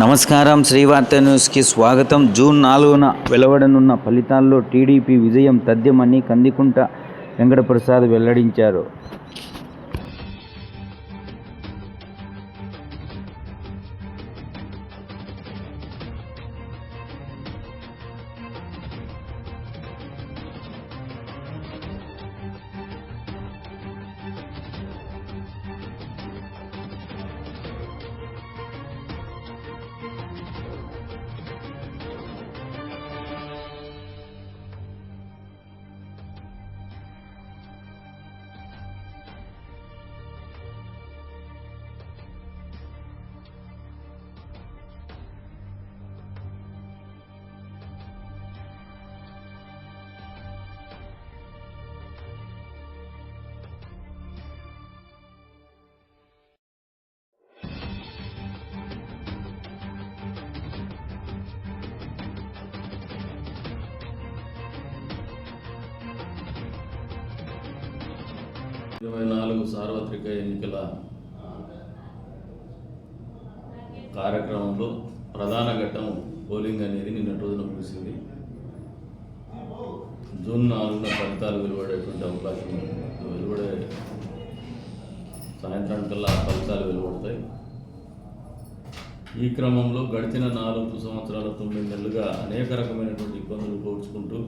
నమస్కారం. శ్రీవార్త న్యూస్కి స్వాగతం. జూన్ నాలుగున వెలువడనున్న ఫలితాల్లో టీడీపీ విజయం తథ్యమని కందికుంట వెంకటప్రసాద్ వెల్లడించారు. ఇరవై నాలుగు సార్వత్రిక ఎన్నికల కార్యక్రమంలో ప్రధాన ఘట్టం పోలింగ్ అనేది నిన్నటి రోజున ముగిసింది. జూన్ నాలుగున ఫలితాలు వెలువడేటువంటి అవకాశం వెలువడే సాయంత్రం కల్లా ఫలితాలు వెలువడతాయి. ఈ క్రమంలో గడిచిన నాలుగు సంవత్సరాల తొమ్మిది నెలలుగా అనేక రకమైనటువంటి ఇబ్బందులు పోడ్చుకుంటూ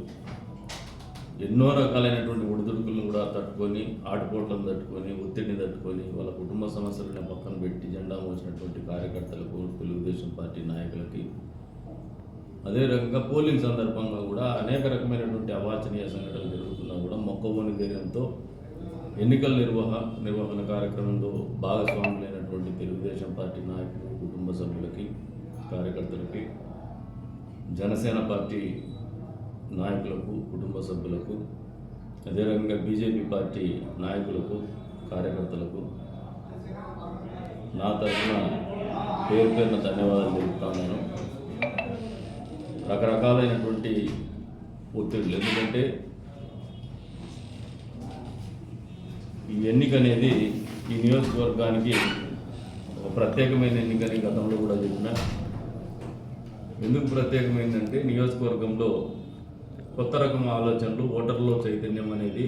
ఎన్నో రకాలైనటువంటి ఒడిదుడుకులను కూడా తట్టుకొని ఆటుపోట్లను తట్టుకొని ఒత్తిడిని తట్టుకొని వాళ్ళ కుటుంబ సమస్యలను పక్కన పెట్టి జెండా మోసినటువంటి కార్యకర్తలకు తెలుగుదేశం పార్టీ నాయకులకి అదే రకంగా పోలింగ్ సందర్భంగా కూడా అనేక రకమైనటువంటి అవాంఛనీయ సంఘటనలు జరుగుతున్నా కూడా మొక్కబోని ధైర్యంతో ఎన్నికల నిర్వహ నిర్వహణ కార్యక్రమంలో భాగస్వాములైనటువంటి తెలుగుదేశం పార్టీ నాయకులు కుటుంబ సభ్యులకి కార్యకర్తలకి జనసేన పార్టీ నాయకులకు కుటుంబ సభ్యులకు అదే రకంగా బీజేపీ పార్టీ నాయకులకు కార్యకర్తలకు నా తరఫున పేరు పేరున ధన్యవాదాలు తెలుపుతున్నాను రకరకాలైనటువంటి ఒత్తిడులు. ఎందుకంటే ఈ ఎన్నిక అనేది ఈ నియోజకవర్గానికి ఒక ప్రత్యేకమైన ఎన్నికని గతంలో కూడా చెప్పిన. ఎందుకు ప్రత్యేకమైందంటే నియోజకవర్గంలో కొత్త రకం ఆలోచనలు ఓటర్లో చైతన్యం అనేది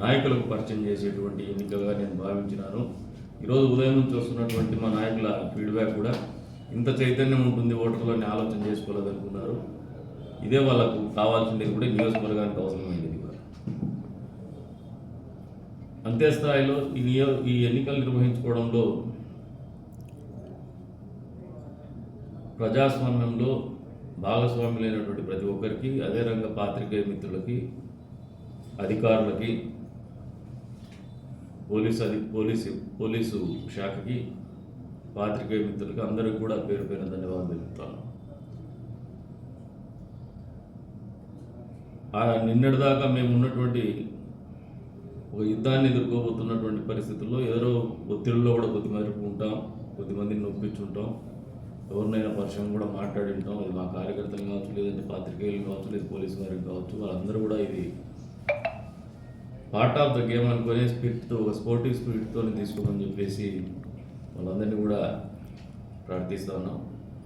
నాయకులకు పరిచయం చేసేటువంటి ఎన్నికగా నేను భావించినాను. ఈరోజు ఉదయం నుంచి వస్తున్నటువంటి మా నాయకుల ఫీడ్బ్యాక్ కూడా ఇంత చైతన్యం ఉంటుంది ఓటర్లో అని ఆలోచన చేసుకోలేదనుకున్నారు ఇదే వాళ్ళకు కావాల్సింది కూడా నియోజకవర్గానికి అవసరమైనది కూడా. అంతే స్థాయిలో ఈ నియో ఈ ఎన్నికలు నిర్వహించుకోవడంలో ప్రజాస్వామ్యంలో భాగస్వాములైనటువంటి ప్రతి ఒక్కరికి అదే రంగ పాత్రికేయ మిత్రులకి అధికారులకి పోలీసు అధి పోలీసు పోలీసు శాఖకి పాత్రికేయ మిత్రులకి అందరికీ కూడా పేరు పేరు ధన్యవాదాలు తెలుపుతాను. ఆ నిన్నటిదాకా మేము ఉన్నటువంటి ఒక యుద్ధాన్ని ఎదుర్కోబోతున్నటువంటి పరిస్థితుల్లో ఎవరో ఒత్తిడిలో కూడా కొద్ది ఉంటాం కొద్దిమందిని నొప్పించుంటాం. ఎవరినైనా పరిచయం కూడా మాట్లాడి ఉంటాం ఇది మా కార్యకర్తలు కావచ్చు లేదంటే పాత్రికేయులు కావచ్చు లేదు పోలీసు వారికి కావచ్చు వాళ్ళందరూ కూడా ఇది పార్ట్ ఆఫ్ ద గేమ్ అనుకునే స్పిరిట్తో ఒక స్పోర్టివ్ స్పిరిట్తో తీసుకోమని చెప్పేసి వాళ్ళందరినీ కూడా ప్రార్థిస్తా ఉన్నాం.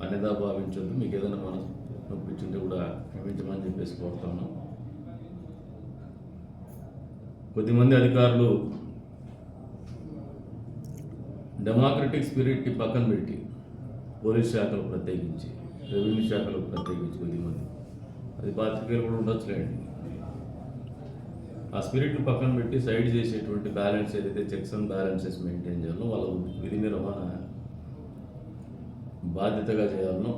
అన్యదా భావించొద్దు. మీకు ఏదైనా మనం నొప్పించుంటే కూడా క్షమించమని చెప్పేసి కోరుతా ఉన్నాం. కొద్దిమంది అధికారులు డెమోక్రటిక్ స్పిరిట్ని పక్కన పెట్టి పోలీస్ శాఖలు ప్రత్యేకించి రెవెన్యూ శాఖలు ప్రత్యేకించి కొద్దిమంది అది పాత్రికేయులు కూడా ఉండొచ్చులేండి. ఆ స్పిరిట్ని పక్కన పెట్టి సైడ్ చేసేటువంటి బ్యాలెన్స్ ఏదైతే చెక్స్ అండ్ బ్యాలెన్సెస్ మెయింటైన్ చేయాలో వాళ్ళ విధి నిర్వహణ బాధ్యతగా చేయాలనో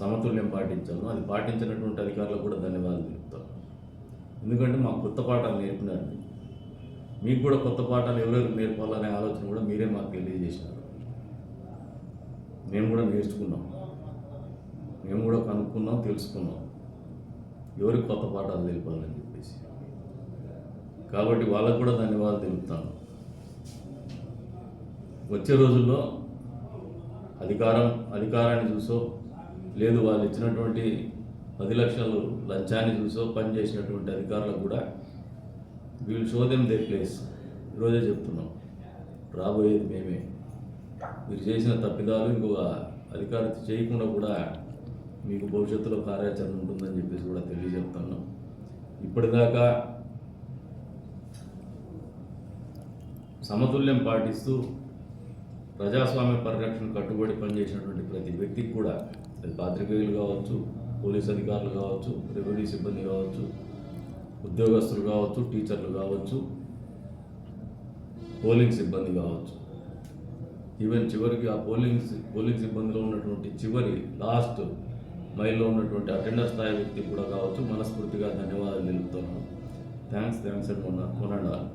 సమతుల్యం పాటించాలనో అది పాటించినటువంటి అధికారులకు కూడా ధన్యవాదాలు తెలుపుతాం. ఎందుకంటే మాకు కొత్త పాఠాలు నేర్పినారు మీకు కూడా కొత్త పాఠాలు ఎవరెవరు నేర్పాలనే ఆలోచన కూడా మీరే మాకు తెలియజేసినారు. మేము కూడా నేర్చుకున్నాం. మేము కూడా కనుక్కున్నాం తెలుసుకున్నాం. ఎవరికి కొత్త పాఠాలు తెలిపాలని చెప్పేసి. కాబట్టి వాళ్ళకు కూడా ధన్యవాదాలు తెలుపుతాను. వచ్చే రోజుల్లో అధికారం అధికారాన్ని చూసో లేదు వాళ్ళు ఇచ్చినటువంటి పది లక్షలు లంచాన్ని చూసో పనిచేసినటువంటి అధికారులకు కూడా వీళ్ళు షో దెమ్ దే ప్లేస్. ఈరోజే చెప్తున్నాం. రాబోయేది మేమే. మీరు చేసిన తప్పిదాలు ఇంకొక అధికారి చేయకుండా కూడా మీకు భవిష్యత్తులో కార్యాచరణ ఉంటుందని చెప్పేసి కూడా తెలియజెప్తాను. ఇప్పటిదాకా సమతుల్యం పాటిస్తూ ప్రజాస్వామ్య పరిరక్షణ కట్టుబడి పనిచేసినటువంటి ప్రతి వ్యక్తికి కూడా అది పాత్రికేయులు కావచ్చు పోలీస్ అధికారులు కావచ్చు రెవెన్యూ సిబ్బంది కావచ్చు ఉద్యోగస్తులు కావచ్చు టీచర్లు కావచ్చు పోలింగ్ సిబ్బంది కావచ్చు. ఈవెన్ చివరికి ఆ పోలింగ్ పోలింగ్ సిబ్బందిలో ఉన్నటువంటి చివరి లాస్ట్ మైల్లో ఉన్నటువంటి అటెండర్ స్థాయి వ్యక్తి కూడా కావచ్చు. మనస్ఫూర్తిగా ధన్యవాదాలు తెలుపుతున్నాను. థ్యాంక్స్ థ్యాంక్స్ అండ్ మొన్న మొనండాలి